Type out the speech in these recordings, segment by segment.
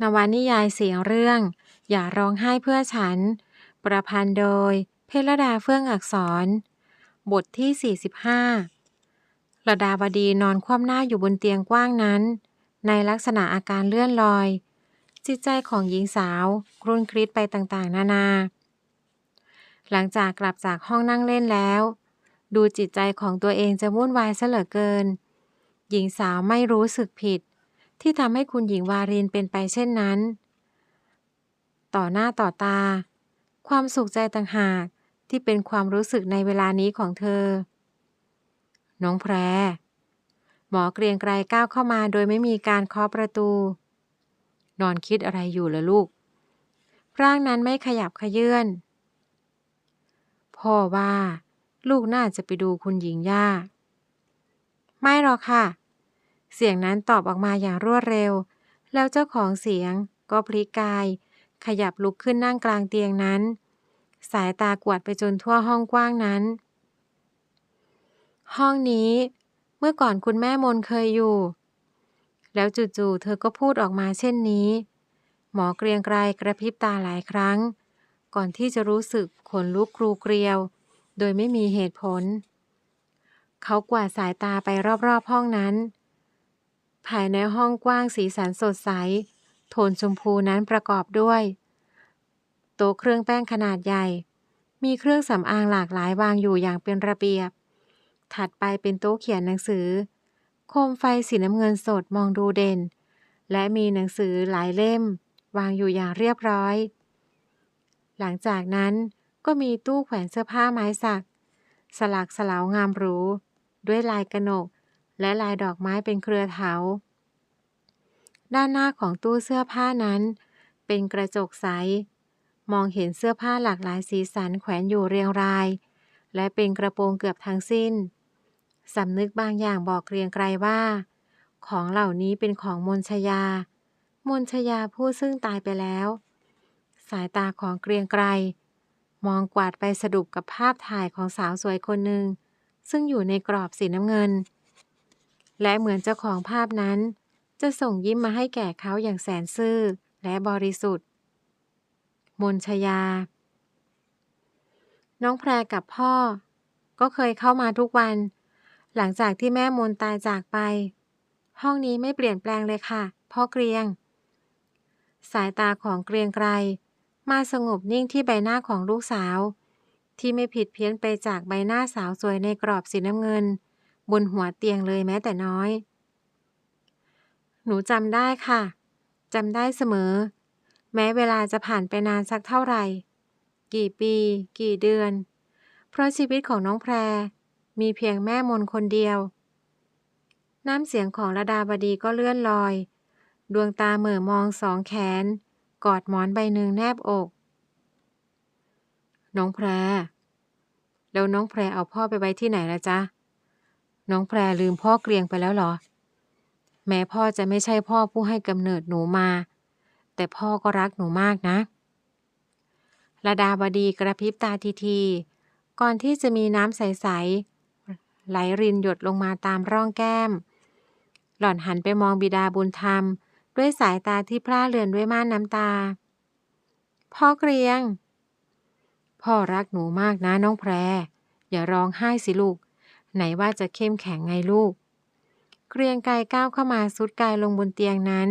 นวนิยายเสียงเรื่อง อย่าร้องไห้เพื่อฉัน ประพันธ์โดย เพลดาเฟื่องอักษร บทที่ 45ระดาบดีนอนคว่ำหน้าอยู่บนเตียงกว้างนั้น ในลักษณะอาการเลื่อนลอย จิตใจของหญิงสาวครุ่นคริดไปต่างๆ นานา หลังจากกลับจากห้องนั่งเล่นแล้ว ดูจิตใจของตัวเองจะวุ่นวายซะเหลือเกิน หญิงสาวไม่รู้สึกผิด ที่ทำให้คุณหญิงวารินเป็นไปเช่นนั้น ต่อหน้าต่อตา ความสุขใจต่างหากที่เป็นความรู้สึกในเวลานี้ของเธอ น้องแพร หมอเกรียงไกรก้าวเข้ามาโดยไม่มีการเคาะประตู นอนคิดอะไรอยู่ล่ะลูก ร่างนั้นไม่ขยับขยื่น พ่อว่า ลูกน่าจะไปดูคุณหญิงย่า ไม่หรอกค่ะ เสียงนั้นตอบออกมาอย่างรวดเร็ว แล้วเจ้าของเสียงก็พลิกกาย ขยับลุกขึ้นนั่งกลางเตียงนั้น สายตากวาดไปจนทั่วห้องกว้างนั้น ห้องนี้ เมื่อก่อนคุณแม่มนเคยอยู่ แล้วจู่ๆเธอก็พูดออกมาเช่นนี้ หมอเกรียงไกรกระพริบตาหลายครั้ง ก่อนที่จะรู้สึกขนลุกครูเกลียว โดยไม่มีเหตุผล เขากวาดสายตาไปรอบๆห้องนั้น ภายในห้องกว้างสีสันสดใส โทนชมพูนั้นประกอบด้วย โต๊ะเครื่องแป้งขนาดใหญ่ มีเครื่องสำอางหลากหลายวางอยู่อย่างเป็นระเบียบ ถัดไปเป็นโต๊ะเขียนหนังสือ โคมไฟสีน้ำเงินสดมองดูเด่น และมีหนังสือหลายเล่ม วางอยู่อย่างเรียบร้อย หลังจากนั้นก็มีตู้แขวนเสื้อผ้าไม้สัก สลักสลาวงามหรู ด้วยลายกระหนก และลายดอกไม้เป็นเครือเถา ด้านหน้าของตู้เสื้อผ้านั้น เป็นกระจกใส มองเห็นเสื้อผ้าหลากหลายสีสันแขวนอยู่เรียงราย และเป็นกระโปรงเกือบทั้งสิ้น สำนึกบางอย่างบอกเกรียงไกรว่า ของเหล่านี้เป็นของมนชยา มนชยาผู้ซึ่งตายไปแล้ว สายตาของเกรียงไกรมองกวาดไปสะดุบกับภาพถ่ายของสาวสวยคนหนึ่งซึ่งอยู่ในกรอบสีน้ำเงิน และเหมือนเจ้าของภาพนั้น จะส่งยิ้มมาให้แก่เขาอย่างแสนซื่อและบริสุทธิ์ มนชยา น้องแพรกับพ่อ ก็เคยเข้ามาทุกวัน หลังจากที่แม่มนตายจากไป ห้องนี้ไม่เปลี่ยนแปลงเลยค่ะ พ่อเกรียง สายตาของเกรียงไกรมาสงบนิ่งที่ใบหน้าของลูกสาว ที่ไม่ผิดเพี้ยนไปจากใบหน้าสาวสวยในกรอบสีน้ำเงิน บนหัวเตียงเลยแม้แต่น้อย หนูจำได้ค่ะจำได้เสมอ แม้เวลาจะผ่านไปนานสักเท่าไหร่ กี่ปี กี่เดือน เพราะชีวิตของน้องแพร มีเพียงแม่มนคนเดียว น้ำเสียงของระดาบดีก็เลื่อนลอย ดวงตาเหม่อมองสองแขน กอดหมอนใบหนึ่งแนบอก น้องแพร แล้วน้องแพรเอาพ่อไปไว้ที่ไหนละจ๊ะ น้องแพรลืมพ่อเกรียงไปแล้วเหรอ แม้พ่อจะไม่ใช่พ่อผู้ให้กำเนิดหนูมา แต่พ่อก็รักหนูมากนะระดาบดีกระพริบตาทีทีๆก่อนที่จะมีน้ำใส ๆ ไหลรินหยดลงมาตามร่องแก้ม หล่อนหันไปมองบิดาบุญธรรม ด้วยสายตาที่พร่าเลือนด้วยม่านน้ำตา พ่อเกรียง พ่อรักหนูมากนะน้องแพร อย่าร้องไห้สิลูก ไหนว่าจะเข้มแข็งไงลูก เกรียงกายก้าวเข้ามาสุดกายลงบนเตียงนั้น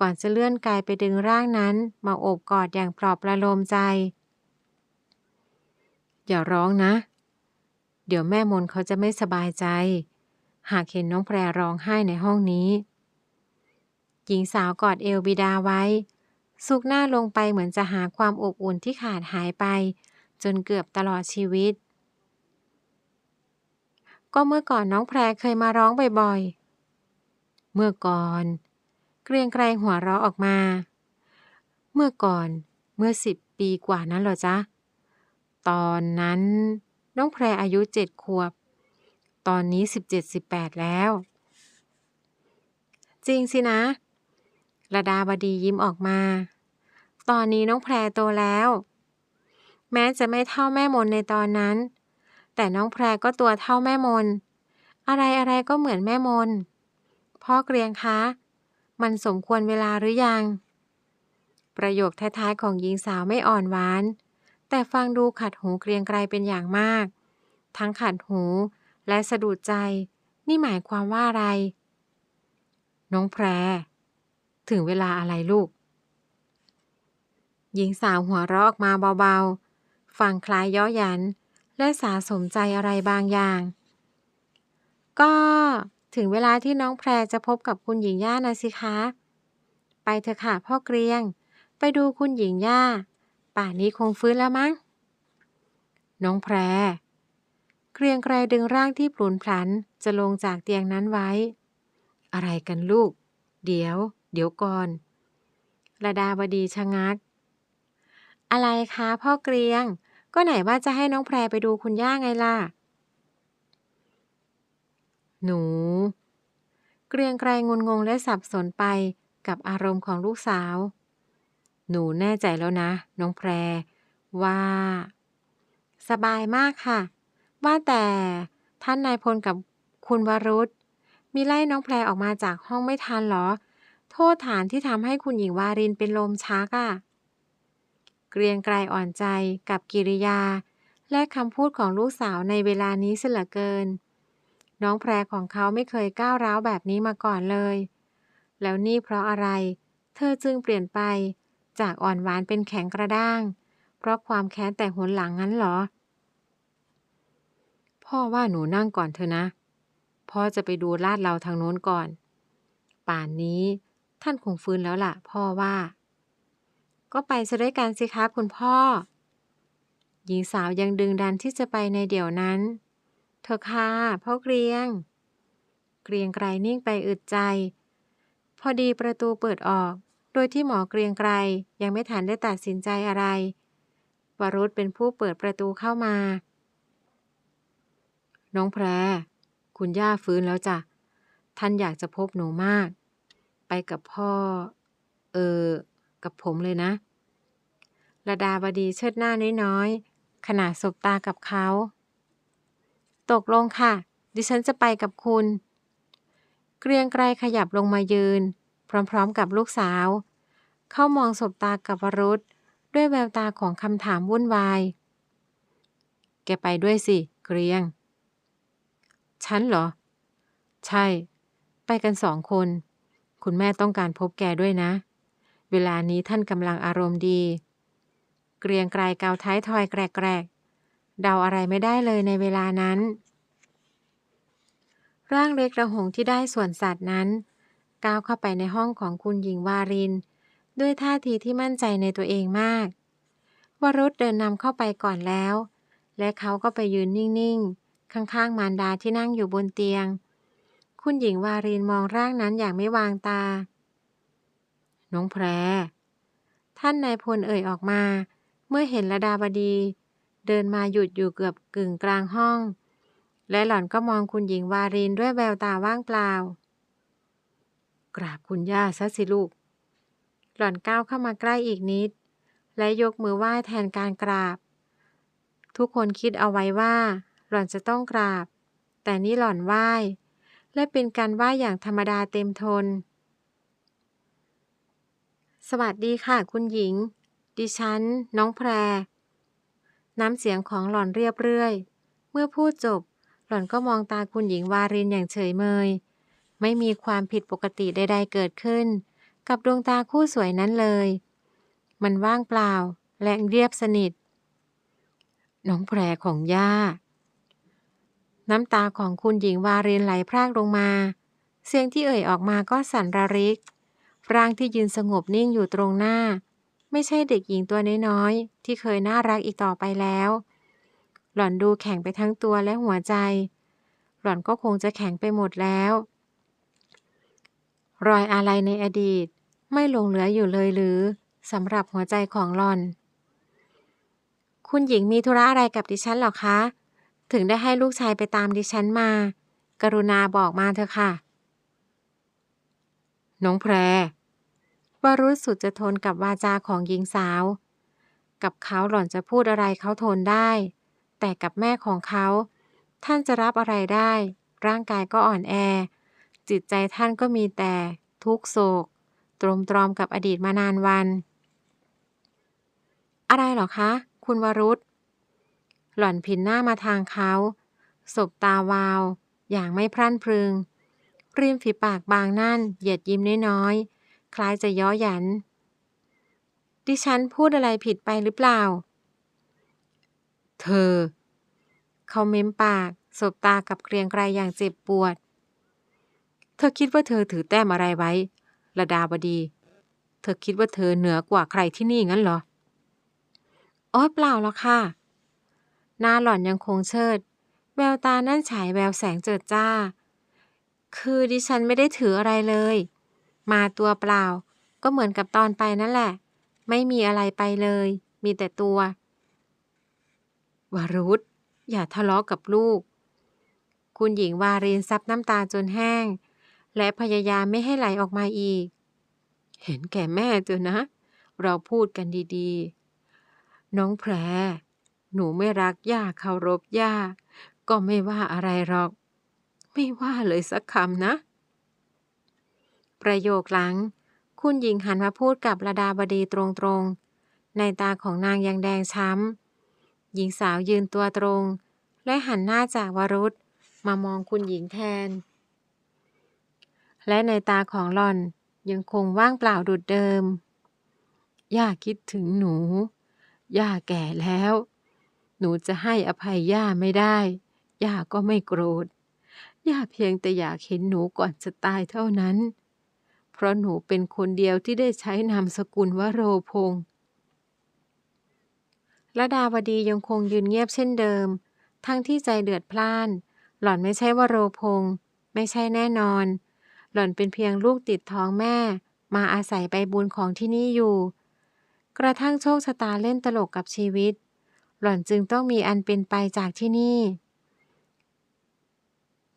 ก่อนจะเลื่อนกายไปดึงร่างนั้น มาโอบกอดอย่างปลอบประโลมใจ อย่าร้องนะ เดี๋ยวแม่มนเขาจะไม่สบายใจ หากเห็นน้องแพรร้องไห้ในห้องนี้ หญิงสาวกอดเอวบิดาไว้สุกหน้าลงไปเหมือนจะหาความอบอุ่นที่ขาดหายไป จนเกือบตลอดชีวิต ก็เมื่อก่อนน้องแพรเคยมาร้องบ่อยๆ เมื่อก่อน เกรียงไกรหัวเราะออกมา เมื่อก่อนเมื่อสิบปีกว่านั้นเหรอจ๊ะ ตอนนั้นน้องแพรอายุเจ็ดขวบ ตอนนี้สิบเจ็ดสิบแปดแล้ว จริงสินะระดาบดียิ้มออกมา ตอนนี้น้องแพรโตแล้ว แม้จะไม่เท่าแม่มนในตอนนั้น แต่น้องแพรก็ตัวเท่าแม่มน อะไรอะไรก็เหมือนแม่มน พ่อเกรียงคะ มันสมควรเวลาหรือยัง ประโยคท้ายๆของหญิงสาวไม่อ่อนหวาน แต่ฟังดูขัดหูเกรียงไกรเป็นอย่างมาก ทั้งขัดหูและสะดุดใจ นี่หมายความว่าอะไร น้องแพร ถึงเวลาอะไรลูก หญิงสาวหัวเราะออกมาเบาๆ ฟังคล้ายย่อหยัน และสาสมใจอะไรบางอย่าง ก็ถึงเวลาที่น้องแพรจะพบกับคุณหญิงย่านะสิคะ ไปเถอะค่ะพ่อเกรียง ไปดูคุณหญิงย่า ป่านนี้คงฟื้นแล้วมั้ง น้องแพร เกรียงไกรดึงร่างที่ปลุนพลันจะลงจากเตียงนั้นไว้ อะไรกันลูก เดี๋ยว เดี๋ยวก่อนระดาบดีชะงัก อะไรคะพ่อเกรียง ก็ไหนว่าจะให้น้องแพรไปดูคุณย่าไงล่ะ หนู เกรียงไกรงุนงงและสับสนไปกับอารมณ์ของลูกสาว หนูแน่ใจแล้วนะ น้องแพร ว่า สบายมากค่ะ ว่าแต่ท่านนายพลกับคุณวรุษมีไล่น้องแพรออกมาจากห้องไม่ทันหรอ โทษฐานที่ทำให้คุณหญิงวารินเป็นลมชักอะ่ะ เกรียงไกรอ่อนใจกับกิริยา และคำพูดของลูกสาวในเวลานี้เสียเหลือเกิน น้องแพรของเขาไม่เคยก้าวร้าวแบบนี้มาก่อนเลย แล้วนี่เพราะอะไร เธอจึงเปลี่ยนไป จากอ่อนหวานเป็นแข็งกระด้าง เพราะความแค้นแต่หนหลังงั้นหรอ พ่อว่าหนูนั่งก่อนเถอะนะ พ่อจะไปดูลาดเราทางโน้นก่อน ป่านนี้ท่านคงฟื้นแล้วล่ะ พ่อว่า ก็ไปซะด้วยกันสิคะคุณพ่อ หญิงสาวยังดึงดันที่จะไปในเดี๋ยวนั้น เธอค่ะพ่อเกรียง เกรียงไกรนิ่งไปอึดใจ พอดีประตูเปิดออก โดยที่หมอเกรียงไกรยังไม่ทันได้ตัดสินใจอะไร วรุษเป็นผู้เปิดประตูเข้ามา น้องแพร คุณย่าฟื้นแล้วจ้ะ ท่านอยากจะพบหนูมาก ไปกับพ่อ เออ กับผมเลยนะระดาบดีเชิดหน้าน้อยๆขนาดสบตากับเขา ตกลงค่ะ ดิฉันจะไปกับคุณ เกรียงไกรขยับลงมายืน พร้อมๆกับลูกสาว เข้ามองสบตากับวรุษด้วยแววตาของคำถามวุ่นวาย แกไปด้วยสิ เกรียง ฉันเหรอ ใช่ ไปกันสองคน คุณแม่ต้องการพบแกด้วยนะ เวลานี้ท่านกำลังอารมณ์ดี เกรียงไกรเกาท้ายทอยแกรกๆ เดาอะไรไม่ได้เลยในเวลานั้น ร่างเล็กระหงที่ได้ส่วนสัตว์นั้น ก้าวเข้าไปในห้องของคุณหญิงวาริน ด้วยท่าทีที่มั่นใจในตัวเองมากวรุษเดินนำเข้าไปก่อนแล้ว และเขาก็ไปยืนนิ่งๆ ข้างๆ มารดาที่นั่งอยู่บนเตียง คุณหญิงวารินมองร่างนั้นอย่างไม่วางตา น้องแพร ท่านนายพลเอ่ยออกมา เมื่อเห็นระดาบดี เดินมาหยุดอยู่เกือบกึ่งกลางห้อง และหล่อนก็มองคุณหญิงวารินด้วยแววตาว่างเปล่า กราบคุณย่าซะสิลูก หล่อนก้าวเข้ามาใกล้อีกนิด และยกมือไหว้แทนการกราบ ทุกคนคิดเอาไว้ว่า หล่อนจะต้องกราบ แต่นี่หล่อนไหว้และเป็นการไหว้อย่างธรรมดาเต็มทน สวัสดีค่ะ คุณหญิง ดิฉัน น้องแพร น้ำเสียงของหล่อนเรียบเรื่อย เมื่อพูดจบ หล่อนก็มองตาคุณหญิงวารินอย่างเฉยเมย ไม่มีความผิดปกติใด ๆ เกิดขึ้น กับดวงตาคู่สวยนั้นเลย มันว่างเปล่า และเรียบสนิท น้องแพรของย่า น้ำตาของคุณหญิงวารินไหลพรากลงมา เสียงที่เอ่ยออกมาก็สั่นระริก ร่างที่ยืนสงบนิ่งอยู่ตรงหน้า ไม่ใช่เด็กหญิงตัวน้อยๆ ที่เคยน่ารักอีกต่อไปแล้ว หล่อนดูแข็งไปทั้งตัวและหัวใจ หล่อนก็คงจะแข็งไปหมดแล้ว รอยอาลัยในอดีตไม่หลงเหลืออยู่เลยหรือสำหรับหัวใจของหล่อน คุณหญิงมีธุระอะไรกับดิฉันหรอคะ ถึงได้ให้ลูกชายไปตามดิฉันมา กรุณาบอกมาเถอะค่ะ น้องแพร วรุษสุดจะทนกับวาจาของหญิงสาว กับเขาหล่อนจะพูดอะไรเขาทนได้ แต่กับแม่ของเขา ท่านจะรับอะไรได้ ร่างกายก็อ่อนแอ จิตใจท่านก็มีแต่ทุกโศก ตรมตรอมกับอดีตมานานวัน อะไรหรอคะ คุณวรุษ หล่อนผินหน้ามาทางเขาสบตาวาว อย่างไม่พรั่นพรึงริมฝีปากบางนั่นเหยียดยิ้มน้อยๆ คล้ายจะย้อหยัน ดิฉันพูดอะไรผิดไปหรือเปล่า เธอ เขาเม้มปาก สบตากับเกรียงไกรอย่างเจ็บปวด เธอคิดว่าเธอถือแต้มอะไรไว้ ระดาบดี เธอคิดว่าเธอเหนือกว่าใครที่นี่งั้นเหรออ๋อเปล่าหรอกค่ะ หน้าหล่อนยังคงเชิด แววตานั่นฉายแววแสงเจิดจ้า คือดิฉันไม่ได้ถืออะไรเลย มาตัวเปล่า ก็เหมือนกับตอนไปนั่นแหละ ไม่มีอะไรไปเลย มีแต่ตัววรุษอย่าทะเลาะกับลูก คุณหญิงวารีนซับน้ำตาจนแห้ง และพยายามไม่ให้ไหลออกมาอีก เห็นแก่แม่เถอนะ เราพูดกันดีๆ น้องแพร หนูไม่รักย่าเคารพย่า ก็ไม่ว่าอะไรหรอก ไม่ว่าเลยสักคำนะ ประโยคหลัง คุณหญิงหันมาพูดกับระดาบดีตรงๆ ในตาของนางยังแดงช้ำ หญิงสาวยืนตัวตรง และหันหน้าจากวรุษมามองคุณหญิงแทน และในตาของหล่อนยังคงว่างเปล่าดุดเดิม ย่าคิดถึงหนู ย่าแก่แล้ว หนูจะให้อภัยย่าไม่ได้ ย่าก็ไม่โกรธ ย่าเพียงแต่อยากเห็นหนูก่อนจะตายเท่านั้น เพราะหนูเป็นคนเดียวที่ได้ใช้นามสกุลวโรพงษ์ระดาวดียังคงยืนเงียบเช่นเดิม ทั้งที่ใจเดือดพล่าน หล่อนไม่ใช่วโรพงษ์ไม่ใช่แน่นอน หล่อนเป็นเพียงลูกติดท้องแม่ มาอาศัยใบบุญของที่นี่อยู่ กระทั่งโชคชะตาเล่นตลกกับชีวิต หล่อนจึงต้องมีอันเป็นไปจากที่นี่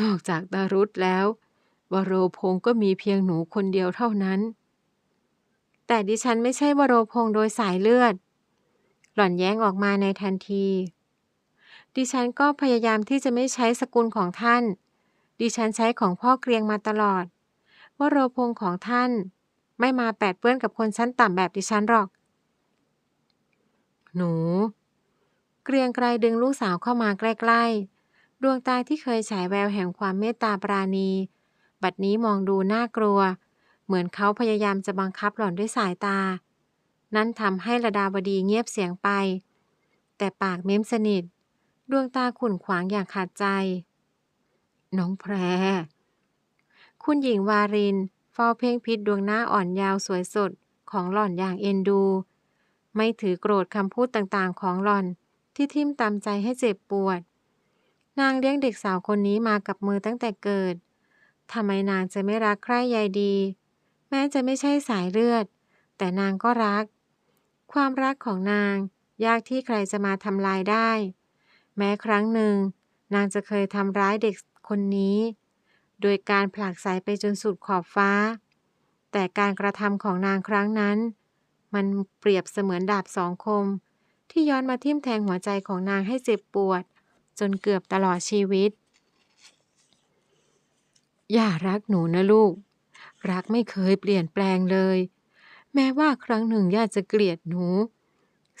นอกจากดารุธแล้ว วโรพงษ์ก็มีเพียงหนูคนเดียวเท่านั้น แต่ดิฉันไม่ใช่วโรพงษ์โดยสายเลือด หล่อนแย้งออกมาในทันที ดิฉันก็พยายามที่จะไม่ใช้สกุลของท่าน ดิฉันใช้ของพ่อเกรียงมาตลอด วโรพงษ์ของท่าน ไม่มาแปดเปื้อนกับคนชั้นต่ำแบบดิฉันหรอก หนู เกรียงไกรดึงลูกสาวเข้ามาใกล้ ๆ ดวงตาที่เคยฉายแววแห่งความเมตตาปราณี บัดนี้มองดูน่ากลัว เหมือนเขาพยายามจะบังคับหล่อนด้วยสายตา นั้นทำให้ระดาบดีเงียบเสียงไป แต่ปากเม้มสนิท ดวงตาขุ่นขวางอย่างขาดใจ น้องแพร คุณหญิงวารินเฝ้าเพ่งพิษดวงหน้าอ่อนยาวสวยสดของหล่อนอย่างเอ็นดู ไม่ถือโกรธคำพูดต่างๆ ของหล่อนที่ทิ่มตามใจให้เจ็บปวด นางเลี้ยงเด็กสาวคนนี้มากับมือตั้งแต่เกิด ทำไมนางจะไม่รักใคร่ใยดี แม้จะไม่ใช่สายเลือด แต่นางก็รัก ความรักของนางยากที่ใครจะมาทำลายได้ แม้ครั้งหนึ่ง นางจะเคยทำร้ายเด็กคนนี้ โดยการผลักไสไปจนสุดขอบฟ้า แต่การกระทำของนางครั้งนั้น มันเปรียบเสมือนดาบสองคม ที่ย้อนมาทิ่มแทงหัวใจของนางให้เจ็บปวด จนเกือบตลอดชีวิต ย่ารักหนูนะลูก รักไม่เคยเปลี่ยนแปลงเลย แม้ว่าครั้งหนึ่งย่าจะเกลียดหนู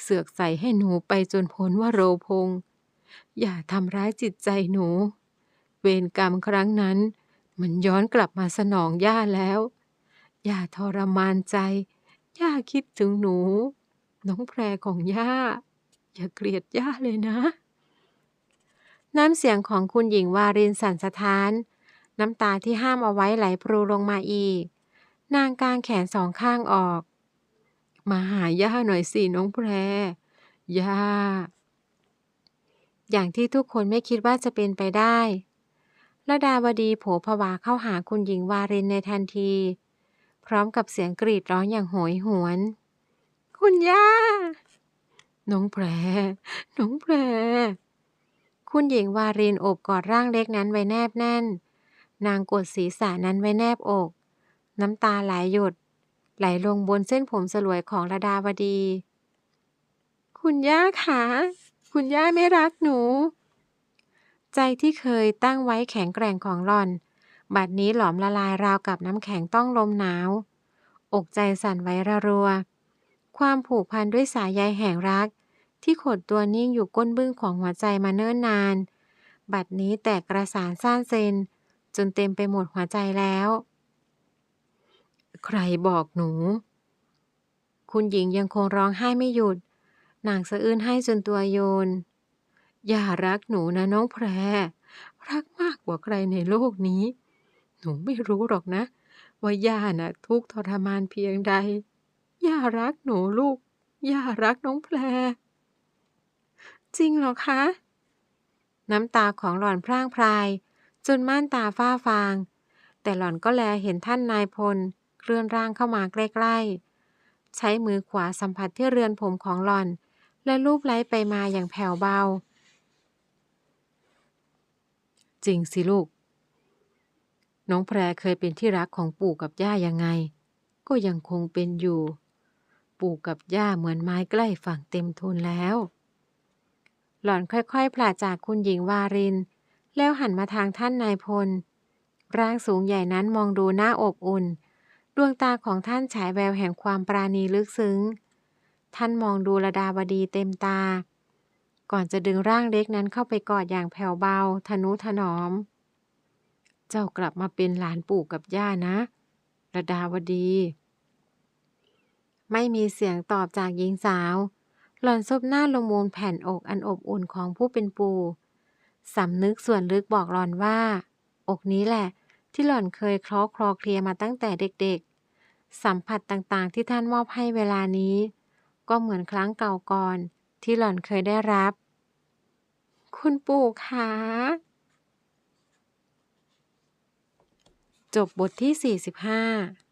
เสือกใส่ให้หนูไปจนพ้นว่าโรพง อย่าทำร้ายจิตใจหนู เวรกรรมครั้งนั้น มันย้อนกลับมาสนองย่าแล้วอย่าทรมานใจ ย่าคิดถึงหนู น้องแพรของย่า อย่าเกลียดย่าเลยนะน้ำเสียงของคุณหญิงวารินสันสะท้าน น้ำตาที่ห้ามเอาไว้ไหลพรูลงมาอีก นางกางแขนสองข้างออก มาหาย่าหน่อยสิน้องแพร ย่า อย่างที่ทุกคนไม่คิดว่าจะเป็นไปได้ระดาวดีโผผวาเข้าหาคุณหญิงวารินในทันที พร้อมกับเสียงกรีดร้องอย่างโหยหวน คุณย่า น้องแพร น้องแพร คุณหญิงวารินโอบกอดร่างเล็กนั้นไว้แนบแน่น นางกดศีรษะนั้นไว้แนบอก น้ำตาไหลหยด ไหลลงบนเส้นผมสลวยของระดาวดี คุณย่าคะคุณย่าไม่รักหนู ใจที่เคยตั้งไว้แข็งแกร่งของหลอน บัดนี้หลอมละลายราวกับน้ำแข็งต้องลมหนาว อกใจสั่นไว้ระรัวคความผูกพันด้วยสายใยแห่งรัก ที่ขดตัวนิ่งอยู่ก้นบึ้งของหัวใจมาเนิ่นนาน บัดนี้แตกกระสานซ่านเซน จนเต็มไปหมดหัวใจแล้ว ใครบอกหนู คุณหญิงยังคงร้องไห้ไม่หยุด นางสะอื้นให้จนตัวโยน อย่ารักหนูนะน้องแพร รักมากกว่าใครในโลกนี้ หนูไม่รู้หรอกนะ ว่าย่าน่ะ ทุกทรมานเพียงใด ย่ารักหนูลูก ย่ารักน้องแพร จริงเหรอคะ น้ำตาของหล่อนพร่างพราย จนม่านตาฝ้าฟาง แต่หล่อนก็แลเห็นท่านนายพล เคลื่อนร่างเข้ามาใกล้ๆ ใช้มือขวาสัมผัสที่เรือนผมของหล่อน และลูบไล้ไปมาอย่างแผ่วเบา จริงสิลูก น้องแพรเคยเป็นที่รักของปู่กับย่ายังไง ก็ยังคงเป็นอยู่ ปู่กับย่าเหมือนไม้ใกล้ฝั่งเต็มทุนแล้ว หล่อนค่อยๆผลาจากคุณหญิงวาริน แล้วหันมาทางท่านนายพล ร่างสูงใหญ่นั้นมองดูหน้าอบอุ่น ดวงตาของท่านฉายแววแห่งความปราณีลึกซึ้ง ท่านมองดูระดาวดีเต็มตา ก่อนจะดึงร่างเล็กนั้นเข้าไปกอดอย่างแผ่วเบา ทนุถนอม เจ้ากลับมาเป็นหลานปู่กับย่านะระดาวดี ไม่มีเสียงตอบจากหญิงสาว หล่อนซบหน้าลงมูลแผ่นอกอันอบอุ่นของผู้เป็นปู่ สำนึกส่วนลึกบอกหลอนว่า อกนี้แหละ ที่หล่อนเคยคลอคลอเคลียมาตั้งแต่เด็กๆ สัมผัสต่างๆที่ท่านมอบให้เวลานี้ ก็เหมือนครั้งเก่าก่อน ที่หล่อนเคยได้รับ คุณปู่คะจบบทที่ 45